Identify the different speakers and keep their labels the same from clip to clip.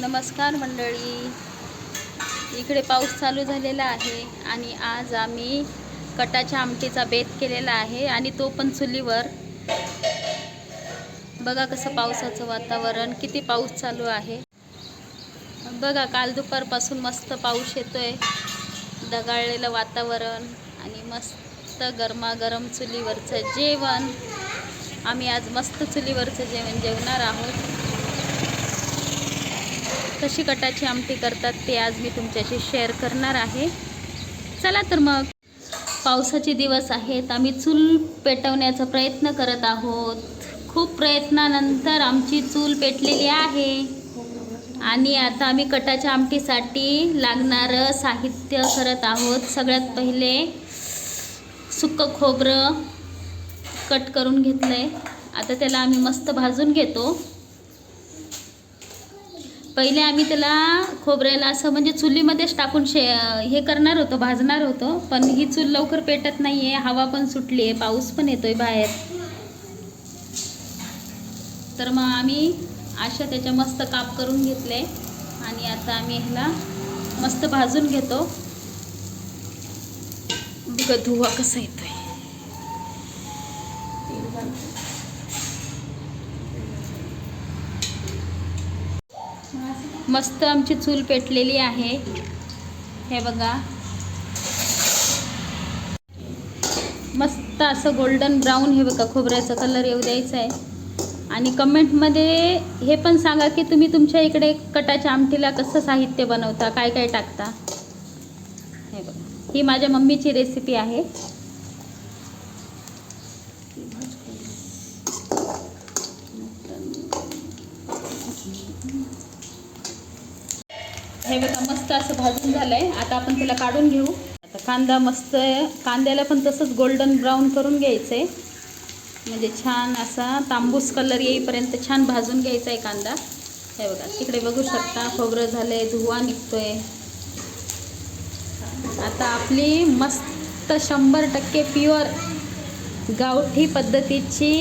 Speaker 1: नमस्कार मंडळी. इकडे पाऊस चालू झालेला आहे आणि आज आम्ही कटाच्या आमटीचा बेत केलेला आहे आणि तो पण चुलीवर. बघा कसं पावसाचं वातावरण किती पाऊस चालू आहे. बघा काल दुपारपासून मस्त पाऊस येतोय. दगाळलेलं वातावरण आणि मस्त गरमागरम चुलीवरचं जेवण. आम्ही आज मस्त चुलीवरचं जेवण जेवणार आहोत. कशी कटाची आमटी करतात ते आज मी तुमच्याशी शेअर करणार आहे. चला तर मग पावसाचे दिवस आहेत आम्ही चूल पेटवण्याचा प्रयत्न करत आहोत. खूप प्रयत्नानंतर आमची चूल पेटलेली आहे. आणि आता आम्ही कटाच्या आमटीसाठी लागणारं साहित्य करत आहोत. सगळ्यात पहिले सुक्कं खोबरं कट करून घेतलं आहे आता त्याला आम्ही मस्त भाजून घेतो. पहिले आम्ही त्याला खोबऱ्याला असं म्हणजे चुलीमध्येच टाकून शे हे करणार होतो भाजणार होतो. पण ही चूल लवकर पेटत नाही आहे हवा पण सुटली आहे पाऊस पण येतोय बाहेर. तर मग आम्ही अशा त्याच्या मस्त काप करून घेतले आणि आता आम्ही ह्याला मस्त भाजून घेतो. बघा धुवा कसा येतोय. मस्त आमची चूल पेटलेली आहे. हे बघा. मस्त असं गोल्डन ब्राऊन हे बघा खोबऱ्याचा कलर येऊ द्यायचा आहे आणि कमेंटमध्ये हे पण सांगा की तुम्ही तुमच्या इकडे कटाच्या आमटीला कसं साहित्य बनवता काय काय टाकता? हे बघा. ही माझ्या मम्मीची रेसिपी आहे. हे बघा मस्त असं भाजून झालंय. आता आपण त्याला काढून घेऊ. आता कांदा मस्त कांद्याला पण तसंच गोल्डन ब्राऊन करून घ्यायचं आहे म्हणजे छान असा तांबूस कलर येईपर्यंत छान भाजून घ्यायचा आहे कांदा. हे बघा तिकडे बघू शकता खोबरं झालंय धुवा निघतोय. आता आपली मस्त शंभर टक्के प्युअर गावठी पद्धतीची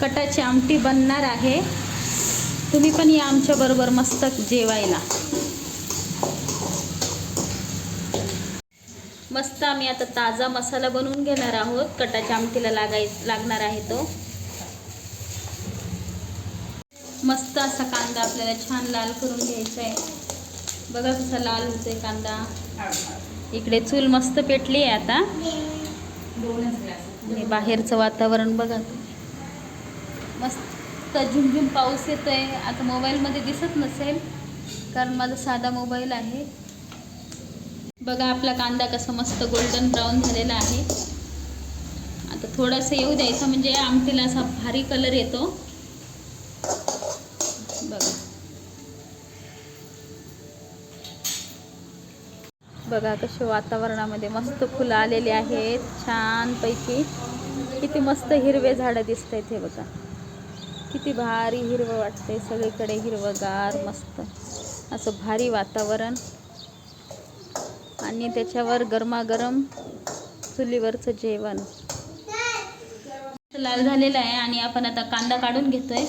Speaker 1: कटाची आमटी बनणार आहे. तुम्ही पण या आमच्याबरोबर मस्त जेवायला. मस्त आम्ही आता ताजा मसाला बनवून घेणार आहोत. कटाच्या आमटीला लागाय लागणार आहे तो. मस्त असा कांदा आपल्याला छान लाल करून घ्यायचा आहे बघा कसा लाल होतोय कांदा. इकडे चूल मस्त पेटली आहे आता. आणि बाहेरचं वातावरण बघा. मस्त झुमझुम पाऊस येतोय. आता मोबाईलमध्ये दिसत नसेल कारण माझा साधा मोबाईल आहे. बघा आपला कांदा कसा मस्त गोल्डन ब्राऊन झालेला आहे. आता थोडंसं येऊ द्यायचा म्हणजे आमटीला असा भारी कलर येतो. बघा. बघा कसे वातावरणामध्ये मस्त फुलं आलेली आहेत छानपैकी. किती मस्त हिरवे झाडं दिसत आहेत हे बघा. किती भारी हिरवं वाटतंय सगळीकडे हिरवंगार मस्त. असं भारी वातावरण. आणि त्याच्यावर गरमागरम चुलीवरचं जेवण. लाल झालेला आहे आणि आपण आता कांदा काढून घेतोय.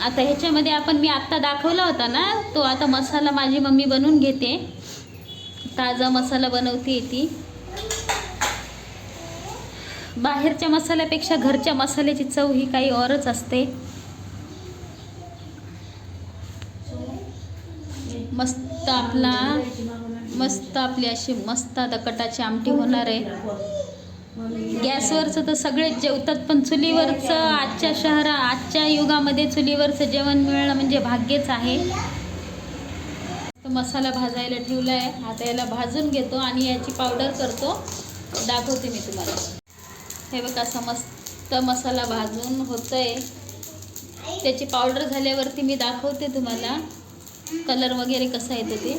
Speaker 1: आता ह्याच्यामध्ये आपण मी आत्ता दाखवला होता ना तो आता मसाला माझी मम्मी बनवून घेते. ताजा मसाला बनवते ती. बाहेरच्या मसाल्यापेक्षा घरच्या मसाल्याची चव ही काही औरच असते. मस्त आपला मस्त आपली अशी मस्त आता कटाची आमटी होणार आहे. गॅसवरचं तर सगळेच जेवतात पण चुलीवरचं आजच्या शहरा आजच्या युगामध्ये चुलीवरचं जेवण मिळणं म्हणजे भाग्यच आहे. तो मसाला भाजायला ठेवला आहे आता याला भाजून घेतो आणि याची पावडर करतो. दाखवते मी तुम्हाला. हे बघा असा मस्त मसाला भाजून होतंय. त्याची पावडर झाल्यावरती मी दाखवते तुम्हाला. कलर वगैरे कसा येतो ते.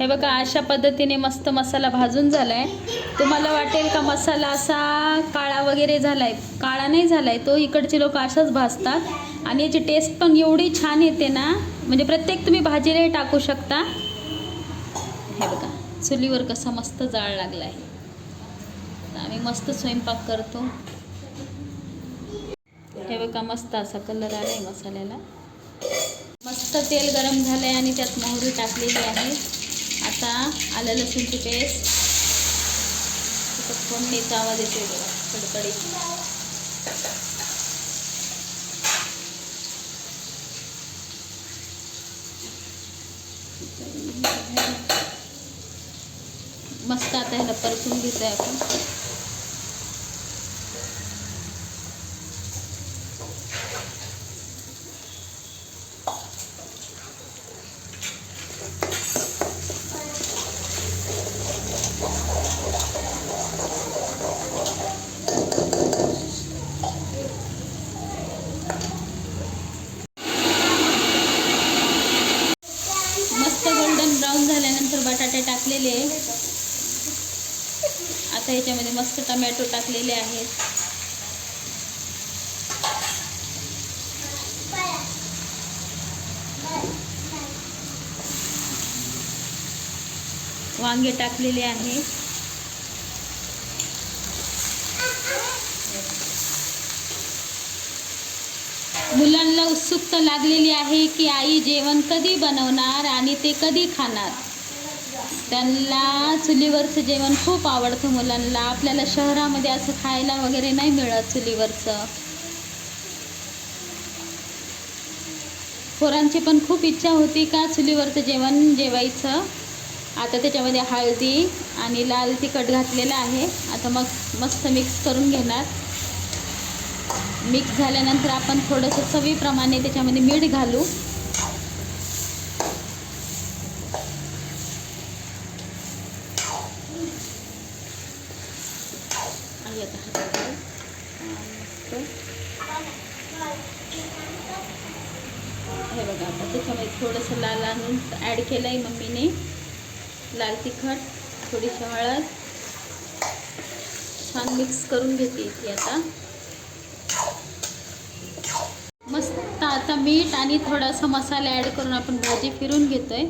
Speaker 1: हे बघा अशा पद्धतीने मस्त मसाला भाजून झाला आहे तुम्हाला वाटेल का मसाला असा काळा वगैरे झाला आहे काळा नाही झाला आहे तो इकडचे लोक असाच भाजतात. आणि याची टेस्ट पण एवढी छान येते ना म्हणजे प्रत्येक तुम्ही भाजीलाही टाकू शकता. हे बघा चुलीवर कसा मस्त जाळ लागला आहे आम्ही मस्त स्वयंपाक करतो. हे बघा मस्त असा कलर आला आहे मसाल्याला. मस्त तेल गरम झालं आहे आणि त्यात मोहरी टाकलेली आहे. आता आलं लसूणची पेस्ट. फोडणीचा आवाज येतो कडकडीत. मस्त आता ह्याला परतून घेतोय आपण मस्त गोल्डन ब्राऊन बटाटे टाकलेले आता याच्यामध्ये मस्त टमॅटो टाकलेले आहेत. वांगे टाकलेले आहे. मुलांना उत्सुकता लागलेली आहे की आई जेवण कधी बनवणार आणि ते कधी खाणार? त्यांना चुलीवरचं जेवण खूप आवडतं मुलांना. आपल्याला शहरामध्ये असं खायला वगैरे नाही मिळत चुलीवरचं. पोरांची पण खूप इच्छा होती का चुलीवरचं जेवण जेवायचं. आता त्याच्यामध्ये हळदी आणि लाल तिखट घातलेलं आहे. आता मग मस्त मिक्स करून घेणार. मिक्स झाल्यानंतर आपण थोडंसं चवीप्रमाणे त्याच्यामध्ये मीठ घालू आणि आता हातावर मस्त हे बघा आता त्याच्यामध्ये थोडंसं लाल आणून ॲड केलं आहे मम्मीने. लाल तिखट थोडीशी हळद. छान मिक्स करून घेते ती आता. मस्त आता मीठ आणि थोडासा मसाला ॲड करून आपण भाजी फिरून घेतो आहे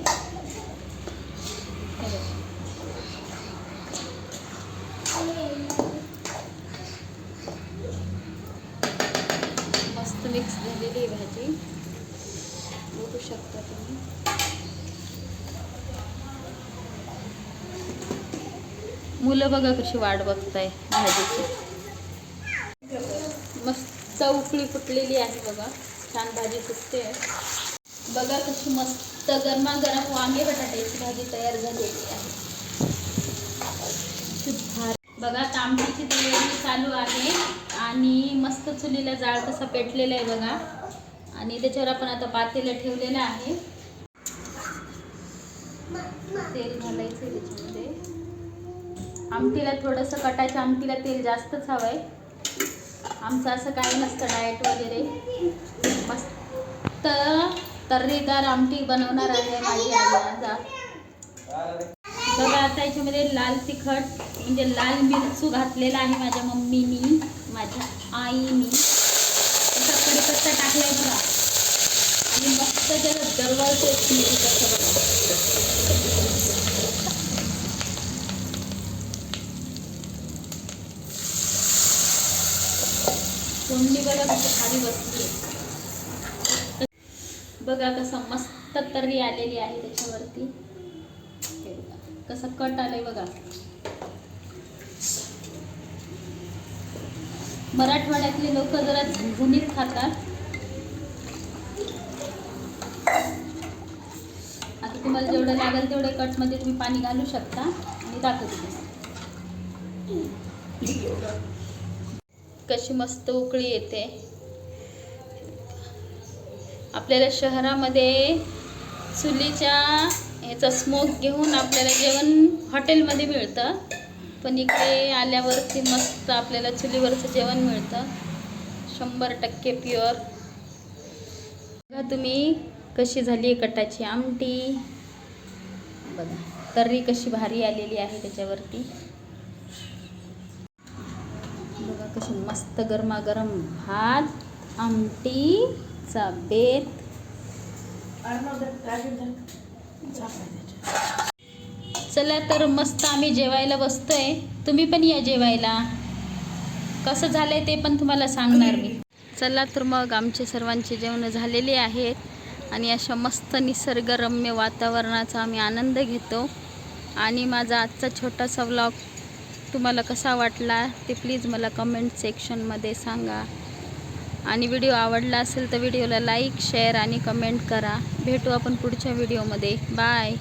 Speaker 1: मस्त मिक्स झालेली आहे भाजी. बघू शकता तुम्ही. मुलं बघा कशी वाट बघताय भाजीची. मस्त उकळी फुटलेली आहे बघा. छान भाजी फुटते. बघा कशी मस्त गरमागरम वांगे बटाट्याची भाजी तयार झालेली आहे. बघा तांबडीची तयारी चालू आहे आणि मस्त चुलीला जाळ कसा पेटलेला आहे बघा. आणि त्याच्यावर आपण आता पातेलं ठेवलेलं आहे. तेल घालायचं त्याच्यामध्ये. आमटीला थोडंसं कटाच्या आमटीला तेल जास्तच हवं आहे आमचं असं काही नसतं डाएट वगैरे. मस्त तर्रीदार आमटी बनवणार आहे माझी आई आज बघा आता याच्यामध्ये लाल तिखट म्हणजे लाल मिरचू घातलेला आहे माझ्या मम्मीनी माझ्या आईनी त्याचा कढीपत्ता टाकलाय बघा. आणि मस्त त्याला दरवळते कसं बघा म्हणजे बघा खाली बसली बघा कसं मस्त तर्री आलेली आहे त्याच्यावरती. कसं कट आलंय बघा. मराठवाड्यातले लोक जरा झणझणीत खातात. आता तुम्हाला जेवढं लागेल तेवढे कटमध्ये तुम्ही पाणी घालू शकता आणि दाखवते कशी मस्त उकळी येते. आपल्याला शहरामध्ये चुलीच्या ह्याचा स्मोक घेऊन आपल्याला जेवण हॉटेलमध्ये मिळतं. पण इकडे आल्यावरती मस्त आपल्याला चुलीवरचं जेवण मिळतं. शंभर टक्के प्युअर बघा तुम्ही कशी झाली आहे कटाची आमटी. बघा तर्री कशी भारी आलेली आहे त्याच्यावरती. पासून मस्त गरमागरम भात आमटीचा बेत चला तर मस्त आम्ही जेवायला बसतोय. तुम्ही पण या जेवायला. कसं झालंय ते पण तुम्हाला सांगणार मी. चला तर मग आमचे सर्वांचे जेवण झालेले आहेत. आणि अशा मस्त निसर्गरम्य वातावरणाचा आम्ही आनंद घेतो. आणि माझा आजचा छोटासा व्लॉग तुम्हाला कसा वाटला ते प्लीज मला कमेंट सेक्शनमध्ये सांगा. आणि व्हिडिओ आवडला असेल तर व्हिडिओला लाईक शेअर आणि कमेंट करा. भेटू आपण पुढच्या व्हिडिओमध्ये बाय